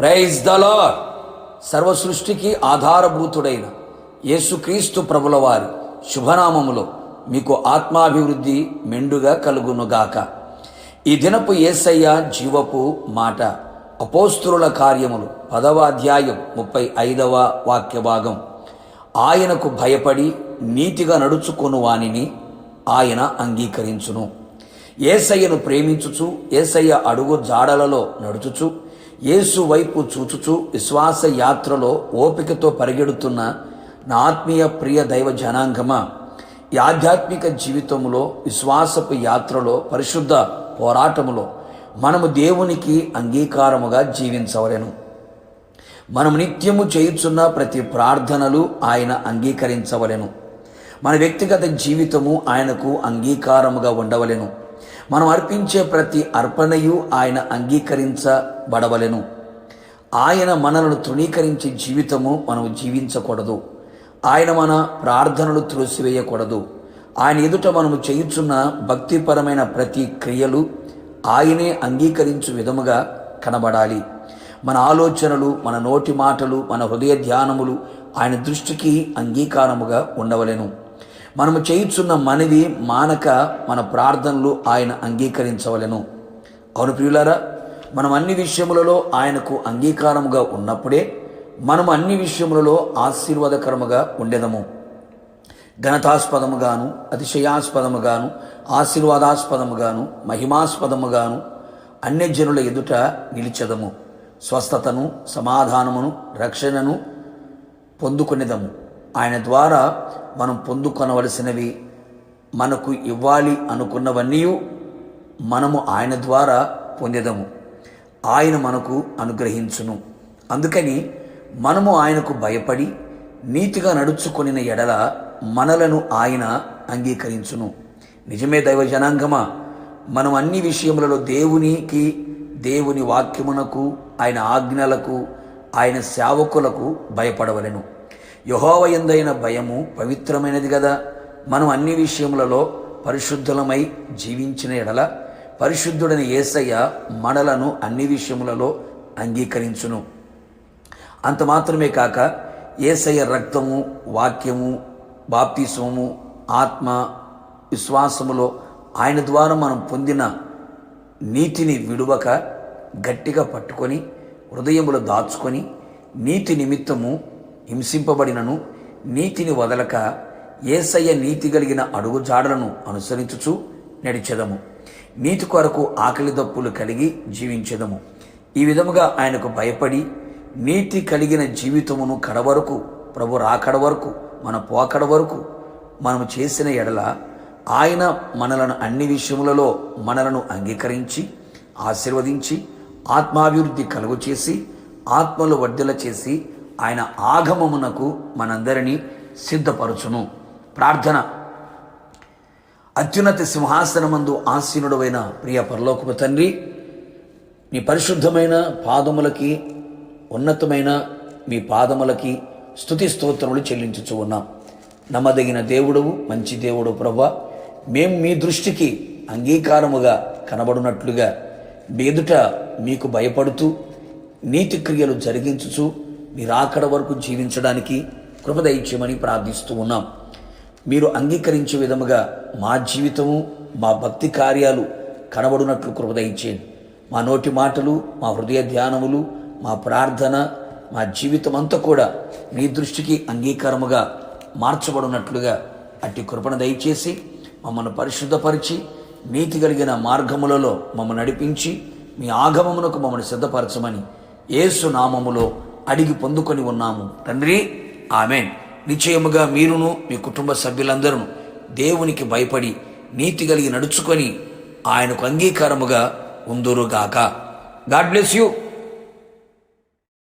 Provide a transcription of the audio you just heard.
Praise దలో సర్వ సృష్టికి ఆధారభూతుడైన యేసుక్రీస్తు ప్రభుల వారి శుభనామములో మీకు ఆత్మాభివృద్ధి మెండుగా కలుగునుగాక. ఈ దినపు ఏసయ్య జీవపు మాట అపోస్తుల కార్యములు పదవ అధ్యాయం ముప్పై ఐదవ వాక్య భాగం ఆయనకు భయపడి నీతిగా నడుచుకొను వానిని ఆయన అంగీకరించును. ఏసయ్యను ప్రేమించుచు ఏసయ్య అడుగు జాడలలో నడుచుచు యేసు వైపు చూచుచు విశ్వాస యాత్రలో ఓపికతో పరిగెడుతున్న నా ఆత్మీయ ప్రియ దైవ జనాంగమా? ఈ ఆధ్యాత్మిక జీవితంలో విశ్వాసపు యాత్రలో పరిశుద్ధ పోరాటములో మనము దేవునికి అంగీకారముగా జీవించవలెను. మనము నిత్యము చేయుచున్న ప్రతి ప్రార్థనలు ఆయన అంగీకరించవలెను. మన వ్యక్తిగత జీవితము ఆయనకు అంగీకారముగా ఉండవలెను. మనం అర్పించే ప్రతి అర్పణయు ఆయన అంగీకరించబడవలెను. ఆయన మనలను తృణీకరించే జీవితము మనం జీవించకూడదు. ఆయన మన ప్రార్థనలు త్రోసివేయకూడదు. ఆయన ఎదుట మనము చేయుచున్న భక్తిపరమైన ప్రతి క్రియలు ఆయనే అంగీకరించు విధముగా కనబడాలి. మన ఆలోచనలు మన నోటి మాటలు మన హృదయ ధ్యానములు ఆయన దృష్టికి అంగీకారముగా ఉండవలెను. మనము చేయుచున్న మనవి మానక మన ప్రార్థనలు ఆయన అంగీకరించవలెను. అవును ప్రియులారా మనం అన్ని విషయములలో ఆయనకు అంగీకారముగా ఉన్నప్పుడే మనం అన్ని విషయములలో ఆశీర్వాదకరముగా ఉండేదము. ఘనతాస్పదముగాను అతిశయాస్పదముగాను ఆశీర్వాదాస్పదముగాను మహిమాస్పదముగాను అన్యజనుల ఎదుట నిలిచెదము. స్వస్థతను సమాధానమును రక్షణను పొందుకునేదము. ఆయన ద్వారా మనం పొందుకొనవలసినవి మనకు ఇవ్వాలి అనుకున్నవన్నీ మనము ఆయన ద్వారా పొందేదము. ఆయన మనకు అనుగ్రహించును. అందుకని మనము ఆయనకు భయపడి నీతిగా నడుచుకొనిన ఎడల మనలను ఆయన అంగీకరించును. నిజమే దైవ జనాంగమా మనం అన్ని విషయములలో దేవునికి దేవుని వాక్యమునకు ఆయన ఆజ్ఞలకు ఆయన సేవకులకు భయపడవలెను. యహోవ ఎందైన భయము పవిత్రమైనది కదా మనం అన్ని విషయములలో పరిశుద్ధులమై జీవించిన ఎడల పరిశుద్ధుడని ఏసయ్య మనలను అన్ని విషయములలో అంగీకరించును. అంత మాత్రమే కాక ఏసయ్య రక్తము వాక్యము బాప్తిసము ఆత్మ విశ్వాసములో ఆయన ద్వారా మనం పొందిన నీతిని విడువక గట్టిగా పట్టుకొని హృదయములు దాచుకొని నీతి నిమిత్తము హింసింపబడినను నీతిని వదలక ఏసయ్య నీతి కలిగిన అడుగుజాడలను అనుసరించుచు నడిచెదము. నీతి కొరకు ఆకలి దప్పులు కలిగి జీవించెదము. ఈ విధముగా ఆయనకు భయపడి నీతి కలిగిన జీవితమును కడవరకు ప్రభు రాకడ వరకు మన పోకడ వరకు మనము చేసిన ఎడల ఆయన మనలను అన్ని విషయములలో మనలను అంగీకరించి ఆశీర్వదించి ఆత్మాభివృద్ధి కలుగు చేసి ఆత్మలు వర్ధల చేసి ఆయన ఆగమమునకు మనందరినీ సిద్ధపరచును. ప్రార్థన. అత్యున్నత సింహాసనమందు ఆసీనుడమైన ప్రియ పరలోకపు తండ్రి మీ పరిశుద్ధమైన పాదములకి ఉన్నతమైన మీ పాదములకి స్తుతి స్తోత్రములు చెల్లించుచు ఉన్నాం. నమ్మదగిన దేవుడవు మంచి దేవుడు ప్రభ మేము మీ దృష్టికి అంగీకారముగా కనబడినట్లుగా బేదుట మీకు భయపడుతూ నీతి క్రియలు జరిగించుచు మీరు ఆకడ వరకు జీవించడానికి కృపదయించమని ప్రార్థిస్తూ ఉన్నాం. మీరు అంగీకరించే విధముగా మా జీవితము మా భక్తి కార్యాలు కనబడినట్లు కృపదయించేయండి మా నోటి మాటలు మా హృదయ ధ్యానములు మా ప్రార్థన మా జీవితం అంతా కూడా మీ దృష్టికి అంగీకారముగా మార్చబడినట్లుగా అట్టి కృపణ దయచేసి మమ్మల్ని పరిశుద్ధపరిచి నీతి కలిగిన మార్గములలో మమ్మల్ని నడిపించి మీ ఆగమమునకు మమ్మల్ని సిద్ధపరచమని ఏసు నామములో అడిగి పొందుకొని ఉన్నాము. తండ్రి ఆమెన్. నిశ్చయముగా మీరును మీ కుటుంబ సభ్యులందరూ దేవునికి భయపడి నీతి కలిగి నడుచుకొని ఆయనకు అంగీకారముగా ఉందురుగాక. God bless you.